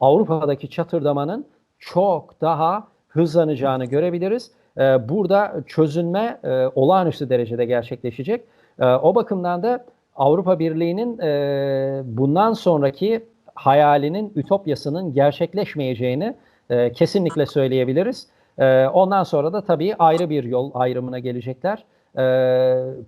Avrupa'daki çatırdamanın çok daha hızlanacağını görebiliriz. E, burada çözülme e, olağanüstü derecede gerçekleşecek. E, o bakımdan da Avrupa Birliği'nin e, bundan sonraki hayalinin, ütopyasının gerçekleşmeyeceğini e, kesinlikle söyleyebiliriz. E, ondan sonra da tabii ayrı bir yol ayrımına gelecekler.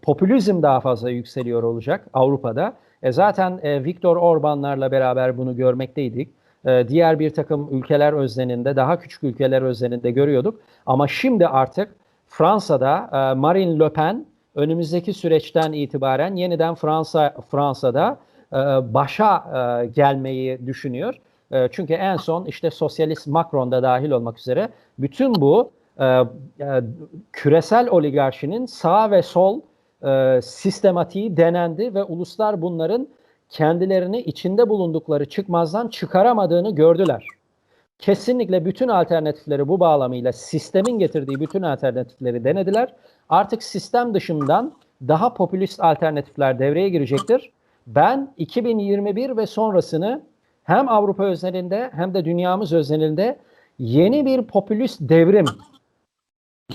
Popülizm daha fazla yükseliyor olacak Avrupa'da. Zaten Viktor Orban'larla beraber bunu görmekteydik. E, diğer bir takım ülkeler özelinde, daha küçük ülkeler özelinde görüyorduk. Ama şimdi artık Fransa'da e, Marine Le Pen önümüzdeki süreçten itibaren yeniden Fransa Fransa'da e, başa e, gelmeyi düşünüyor. Çünkü en son işte sosyalist Macron da dahil olmak üzere bütün bu küresel oligarşinin sağ ve sol sistematiği denendi ve uluslar bunların kendilerini içinde bulundukları çıkmazdan çıkaramadığını gördüler. Kesinlikle bütün alternatifleri bu bağlamıyla sistemin getirdiği bütün alternatifleri denediler. Artık sistem dışından daha popülist alternatifler devreye girecektir. Ben 2021 ve sonrasını hem Avrupa özelinde hem de dünyamız özelinde yeni bir popülist devrim,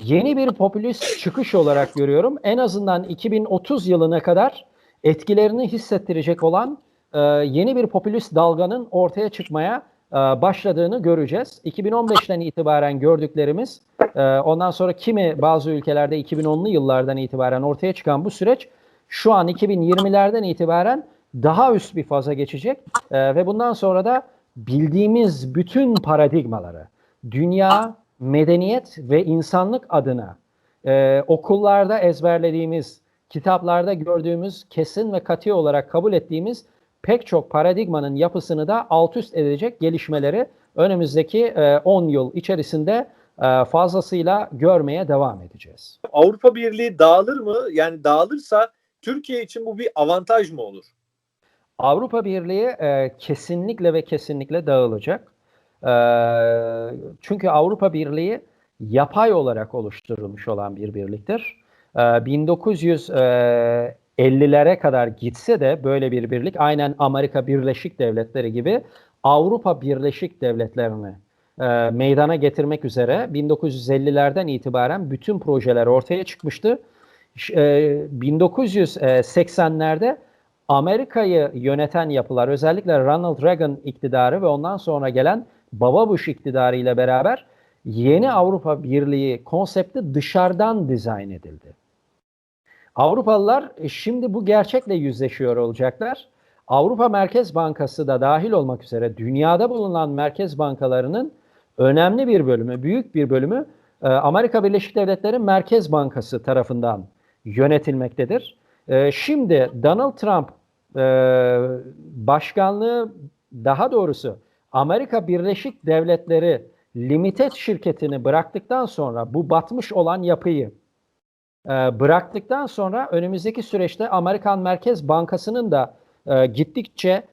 yeni bir popülist çıkış olarak görüyorum. En azından 2030 yılına kadar etkilerini hissettirecek olan e, yeni bir popülist dalganın ortaya çıkmaya e, başladığını göreceğiz. 2015'ten itibaren gördüklerimiz, e, ondan sonra kimi bazı ülkelerde 2010'lu yıllardan itibaren ortaya çıkan bu süreç şu an 2020'lerden itibaren daha üst bir faza geçecek e, ve bundan sonra da bildiğimiz bütün paradigmaları, dünya, medeniyet ve insanlık adına e, okullarda ezberlediğimiz, kitaplarda gördüğümüz, kesin ve katı olarak kabul ettiğimiz pek çok paradigmanın yapısını da alt üst edecek gelişmeleri önümüzdeki e, 10 yıl içerisinde e, fazlasıyla görmeye devam edeceğiz. Avrupa Birliği dağılır mı? Yani dağılırsa Türkiye için bu bir avantaj mı olur? Avrupa Birliği e, kesinlikle ve kesinlikle dağılacak. E, çünkü Avrupa Birliği yapay olarak oluşturulmuş olan bir birliktir. E, 1950'lere kadar gitse de böyle bir birlik aynen Amerika Birleşik Devletleri gibi Avrupa Birleşik Devletleri'ni e, meydana getirmek üzere 1950'lerden itibaren bütün projeler ortaya çıkmıştı. E, 1980'lerde Amerika'yı yöneten yapılar özellikle Ronald Reagan iktidarı ve ondan sonra gelen Baba Bush iktidarı ile beraber yeni Avrupa Birliği konsepti dışarıdan dizayn edildi. Avrupalılar şimdi bu gerçekle yüzleşiyor olacaklar. Avrupa Merkez Bankası da dahil olmak üzere dünyada bulunan merkez bankalarının önemli bir bölümü, büyük bir bölümü e, Amerika Birleşik Devletleri Merkez Bankası tarafından yönetilmektedir. E, şimdi Donald Trump e, başkanlığı daha doğrusu Amerika Birleşik Devletleri Limited şirketini bıraktıktan sonra bu batmış olan yapıyı bıraktıktan sonra önümüzdeki süreçte Amerikan Merkez Bankası'nın da gittikçe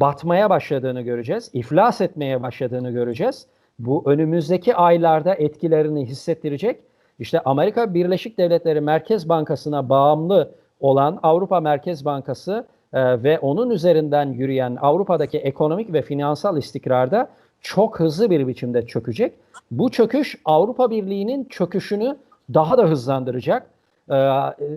batmaya başladığını göreceğiz. iflas etmeye başladığını göreceğiz. Bu önümüzdeki aylarda etkilerini hissettirecek. İşte Amerika Birleşik Devletleri Merkez Bankası'na bağımlı olan Avrupa Merkez Bankası e, ve onun üzerinden yürüyen Avrupa'daki ekonomik ve finansal istikrarda çok hızlı bir biçimde çökecek. Bu çöküş Avrupa Birliği'nin çöküşünü daha da hızlandıracak. E,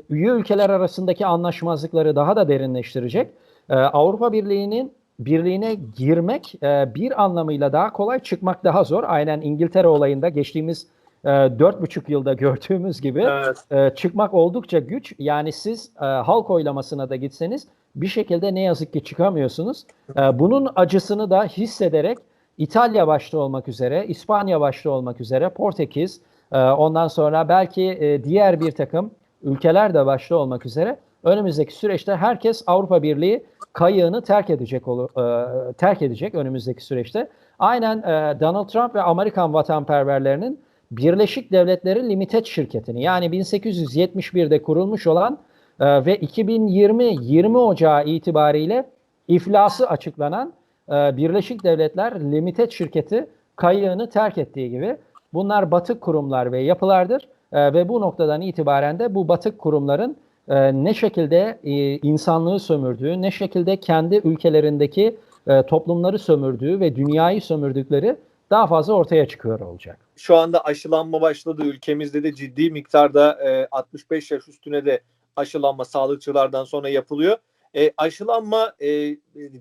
üye ülkeler arasındaki anlaşmazlıkları daha da derinleştirecek. E, Avrupa Birliği'nin birliğine girmek e, bir anlamıyla daha kolay, çıkmak daha zor. Aynen İngiltere olayında geçtiğimiz e, dört buçuk yılda gördüğümüz gibi Evet. e, çıkmak oldukça güç. Yani siz halk oylamasına da gitseniz bir şekilde ne yazık ki çıkamıyorsunuz. Bunun acısını da hissederek İtalya başta olmak üzere, İspanya başta olmak üzere, Portekiz, e, ondan sonra belki e, diğer bir takım ülkeler de başta olmak üzere önümüzdeki süreçte herkes Avrupa Birliği kayığını terk edecek olu- e, terk edecek önümüzdeki süreçte. Aynen e, Donald Trump ve Amerikan vatanperverlerinin Birleşik Devletleri Limited şirketini yani 1871'de kurulmuş olan e, ve 2020 20 Ocağı itibariyle iflası açıklanan Birleşik Devletler Limited şirketi kayığını terk ettiği gibi bunlar batık kurumlar ve yapılardır E, ve bu noktadan itibaren de bu batık kurumların e, ne şekilde e, insanlığı sömürdüğü, ne şekilde kendi ülkelerindeki e, toplumları sömürdüğü ve dünyayı sömürdükleri daha fazla ortaya çıkıyor olacak. Şu anda aşılanma başladı. Ülkemizde de ciddi miktarda e, 65 yaş üstüne de aşılanma sağlıkçılardan sonra yapılıyor. E, aşılanma e,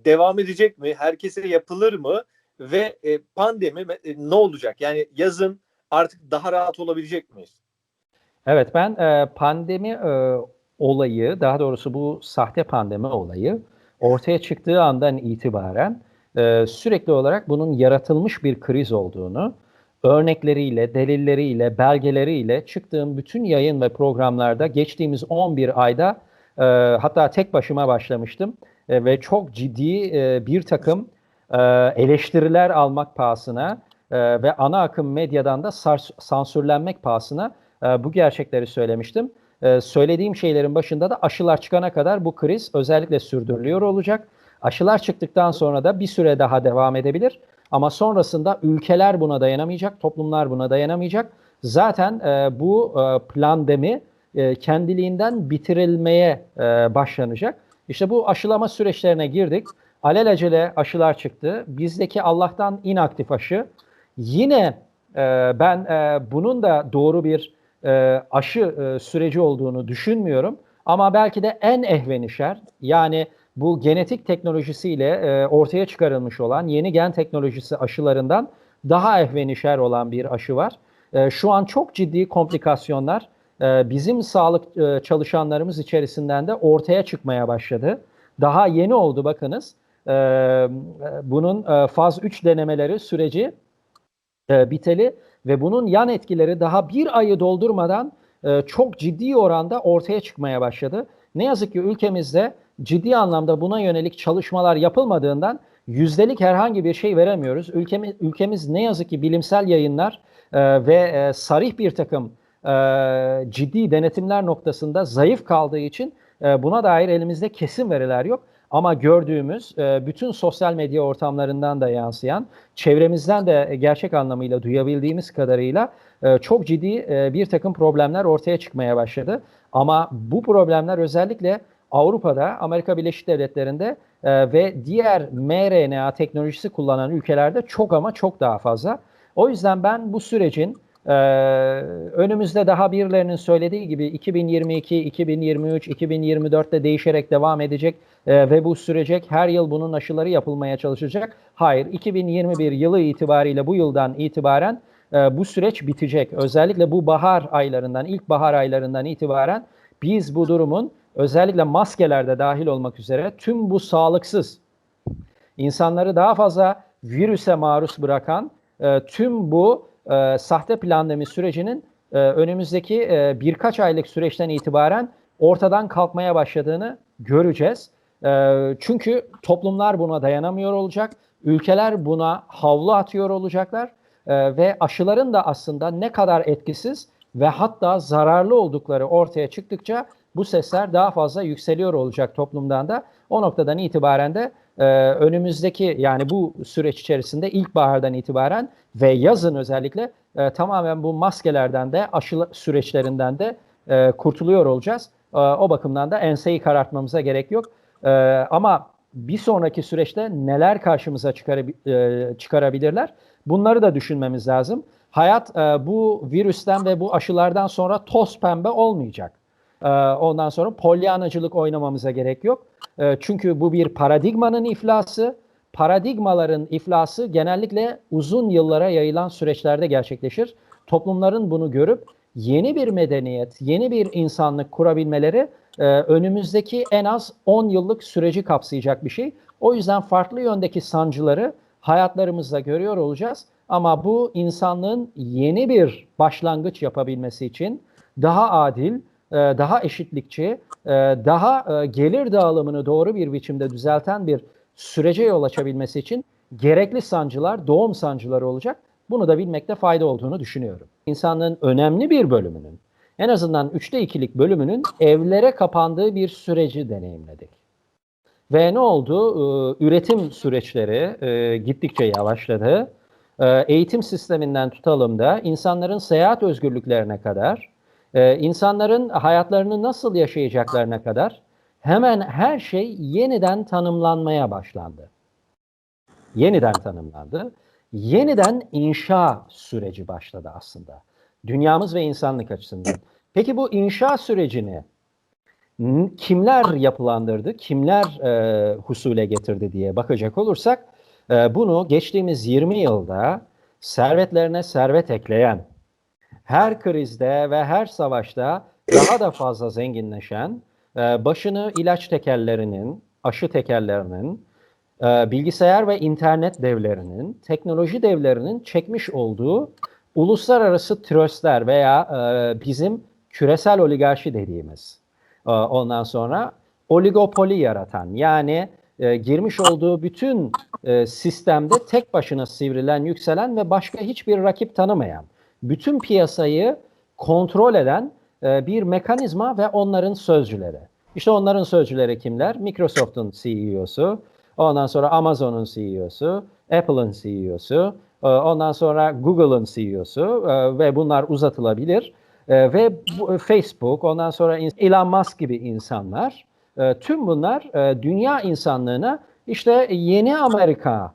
devam edecek mi? Herkese yapılır mı? Ve e, pandemi e, ne olacak? Yani yazın artık daha rahat olabilecek miyiz? Evet ben e, pandemi e, olayı, daha doğrusu bu sahte pandemi olayı ortaya çıktığı andan itibaren e, sürekli olarak bunun yaratılmış bir kriz olduğunu, örnekleriyle, delilleriyle, belgeleriyle çıktığım bütün yayın ve programlarda geçtiğimiz 11 ayda e, hatta tek başıma başlamıştım e, ve çok ciddi e, bir takım e, eleştiriler almak pahasına e, ve ana akım medyadan da sansürlenmek pahasına e, bu gerçekleri söylemiştim. E, söylediğim şeylerin başında da aşılar çıkana kadar bu kriz özellikle sürdürülüyor olacak. Aşılar çıktıktan sonra da bir süre daha devam edebilir. Ama sonrasında ülkeler buna dayanamayacak, toplumlar buna dayanamayacak. Zaten e, bu plandemi kendiliğinden bitirilmeye başlanacak. İşte bu aşılama süreçlerine girdik. Alelacele aşılar çıktı. Bizdeki Allah'tan inaktif aşı. Yine e, ben e, bunun da doğru bir e, aşı e, süreci olduğunu düşünmüyorum. Ama belki de en ehvenişer yani bu genetik teknolojisiyle e, ortaya çıkarılmış olan yeni gen teknolojisi aşılarından daha ehvenişer olan bir aşı var. E, şu an çok ciddi komplikasyonlar e, bizim sağlık e, çalışanlarımız içerisinden de ortaya çıkmaya başladı. Daha yeni oldu bakınız. E, bunun e, faz 3 denemeleri süreci e, biteli ve bunun yan etkileri daha bir ayı doldurmadan e, çok ciddi oranda ortaya çıkmaya başladı. Ne yazık ki ülkemizde ciddi anlamda buna yönelik çalışmalar yapılmadığından yüzdelik herhangi bir şey veremiyoruz. Ülkemiz, ülkemiz ne yazık ki bilimsel yayınlar e, ve e, sarih bir takım e, ciddi denetimler noktasında zayıf kaldığı için e, buna dair elimizde kesin veriler yok. Ama gördüğümüz e, bütün sosyal medya ortamlarından da yansıyan, çevremizden de gerçek anlamıyla duyabildiğimiz kadarıyla e, çok ciddi e, bir takım problemler ortaya çıkmaya başladı. Ama bu problemler özellikle Avrupa'da, Amerika Birleşik Devletleri'nde ve diğer mRNA teknolojisi kullanan ülkelerde çok ama çok daha fazla. O yüzden ben bu sürecin e, önümüzde daha birilerinin söylediği gibi 2022, 2023, 2024'te değişerek devam edecek e, ve bu sürecek. Her yıl bunun aşıları yapılmaya çalışacak. Hayır, 2021 yılı itibariyle bu yıldan itibaren e, bu süreç bitecek. Özellikle bu bahar aylarından, ilk bahar aylarından itibaren biz bu durumun özellikle maskelerde dahil olmak üzere tüm bu sağlıksız, insanları daha fazla virüse maruz bırakan e, tüm bu e, sahte plandemi sürecinin e, önümüzdeki e, birkaç aylık süreçten itibaren ortadan kalkmaya başladığını göreceğiz. E, çünkü toplumlar buna dayanamıyor olacak, ülkeler buna havlu atıyor olacaklar e, ve aşıların da aslında ne kadar etkisiz ve hatta zararlı oldukları ortaya çıktıkça bu sesler daha fazla yükseliyor olacak toplumdan da. O noktadan itibaren de e, önümüzdeki yani bu süreç içerisinde ilkbahardan itibaren ve yazın özellikle e, tamamen bu maskelerden de aşı süreçlerinden de e, kurtuluyor olacağız. E, o bakımdan da enseyi karartmamıza gerek yok. E, ama bir sonraki süreçte neler karşımıza çıkarab- e, çıkarabilirler? Bunları da düşünmemiz lazım. Hayat e, bu virüsten ve bu aşılardan sonra toz pembe olmayacak. E, ondan sonra polyanacılık oynamamıza gerek yok. E, çünkü bu bir paradigmanın iflası. Paradigmaların iflası genellikle uzun yıllara yayılan süreçlerde gerçekleşir. Toplumların bunu görüp yeni bir medeniyet, yeni bir insanlık kurabilmeleri e, önümüzdeki en az 10 yıllık süreci kapsayacak bir şey. O yüzden farklı yöndeki sancıları hayatlarımızda görüyor olacağız. Ama bu insanlığın yeni bir başlangıç yapabilmesi için daha adil, daha eşitlikçi, e, daha e, gelir dağılımını doğru bir biçimde düzelten bir sürece yol açabilmesi için gerekli sancılar, doğum sancıları olacak. Bunu da bilmekte fayda olduğunu düşünüyorum. İnsanlığın önemli bir bölümünün, en azından üçte ikilik bölümünün evlere kapandığı bir süreci deneyimledik. Ve ne oldu? Üretim süreçleri e, gittikçe yavaşladı. Eğitim sisteminden tutalım da insanların seyahat özgürlüklerine kadar, e, insanların hayatlarını nasıl yaşayacaklarına kadar hemen her şey yeniden tanımlanmaya başlandı. yeniden tanımlandı. Yeniden inşa süreci başladı aslında. Dünyamız ve insanlık açısından. Peki bu inşa sürecini kimler yapılandırdı, kimler e, husule getirdi diye bakacak olursak e, bunu geçtiğimiz 20 yılda servetlerine servet ekleyen, her krizde ve her savaşta daha da fazla zenginleşen, e, başını ilaç tekellerinin, aşı tekellerinin, e, bilgisayar ve internet devlerinin, teknoloji devlerinin çekmiş olduğu uluslararası tröstler veya e, bizim küresel oligarşi dediğimiz ondan sonra oligopoli yaratan yani girmiş olduğu bütün sistemde tek başına sivrilen, yükselen ve başka hiçbir rakip tanımayan, bütün piyasayı kontrol eden e, bir mekanizma ve onların sözcüleri. İşte onların sözcüleri kimler? Microsoft'un CEO'su, ondan sonra Amazon'un CEO'su, Apple'ın CEO'su, e, ondan sonra Google'ın CEO'su e, ve bunlar uzatılabilir. Ve Facebook, ondan sonra Elon Musk gibi insanlar, tüm bunlar dünya insanlığına işte yeni Amerika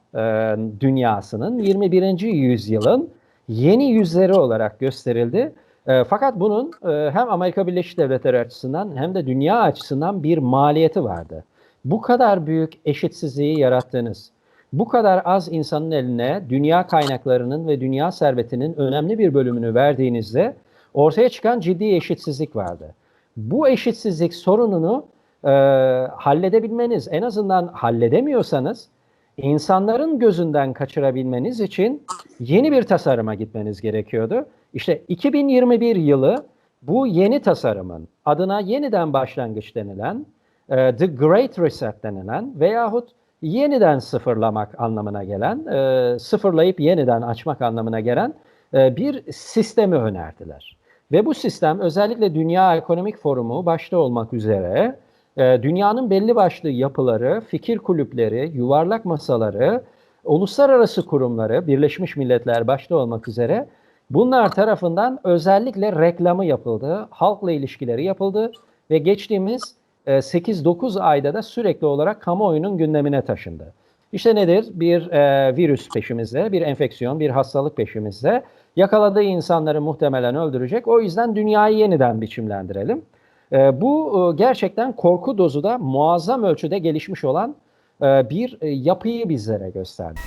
dünyasının 21. yüzyılın yeni yüzleri olarak gösterildi. E, fakat bunun e, hem Amerika Birleşik Devletleri açısından hem de dünya açısından bir maliyeti vardı. Bu kadar büyük eşitsizliği yarattınız. Bu kadar az insanın eline dünya kaynaklarının ve dünya servetinin önemli bir bölümünü verdiğinizde ortaya çıkan ciddi eşitsizlik vardı. Bu eşitsizlik sorununu e, halledebilmeniz, en azından halledemiyorsanız insanların gözünden kaçırabilmeniz için yeni bir tasarıma gitmeniz gerekiyordu. İşte 2021 yılı bu yeni tasarımın adına yeniden başlangıç denilen, e, The Great Reset denilen veyahut yeniden sıfırlamak anlamına gelen, e, sıfırlayıp yeniden açmak anlamına gelen e, bir sistemi önerdiler. Ve bu sistem özellikle Dünya Ekonomik Forumu başta olmak üzere e, dünyanın belli başlı yapıları, fikir kulüpleri, yuvarlak masaları, uluslararası kurumları, Birleşmiş Milletler başta olmak üzere bunlar tarafından özellikle reklamı yapıldı, halkla ilişkileri yapıldı ve geçtiğimiz e, 8-9 ayda da sürekli olarak kamuoyunun gündemine taşındı. İşte nedir? Bir e, virüs peşimizde, bir enfeksiyon, bir hastalık peşimizde. Yakaladığı insanları muhtemelen öldürecek. O yüzden dünyayı yeniden biçimlendirelim. E, bu e, gerçekten korku dozu da muazzam ölçüde gelişmiş olan e, bir e, yapıyı bizlere gösterdi.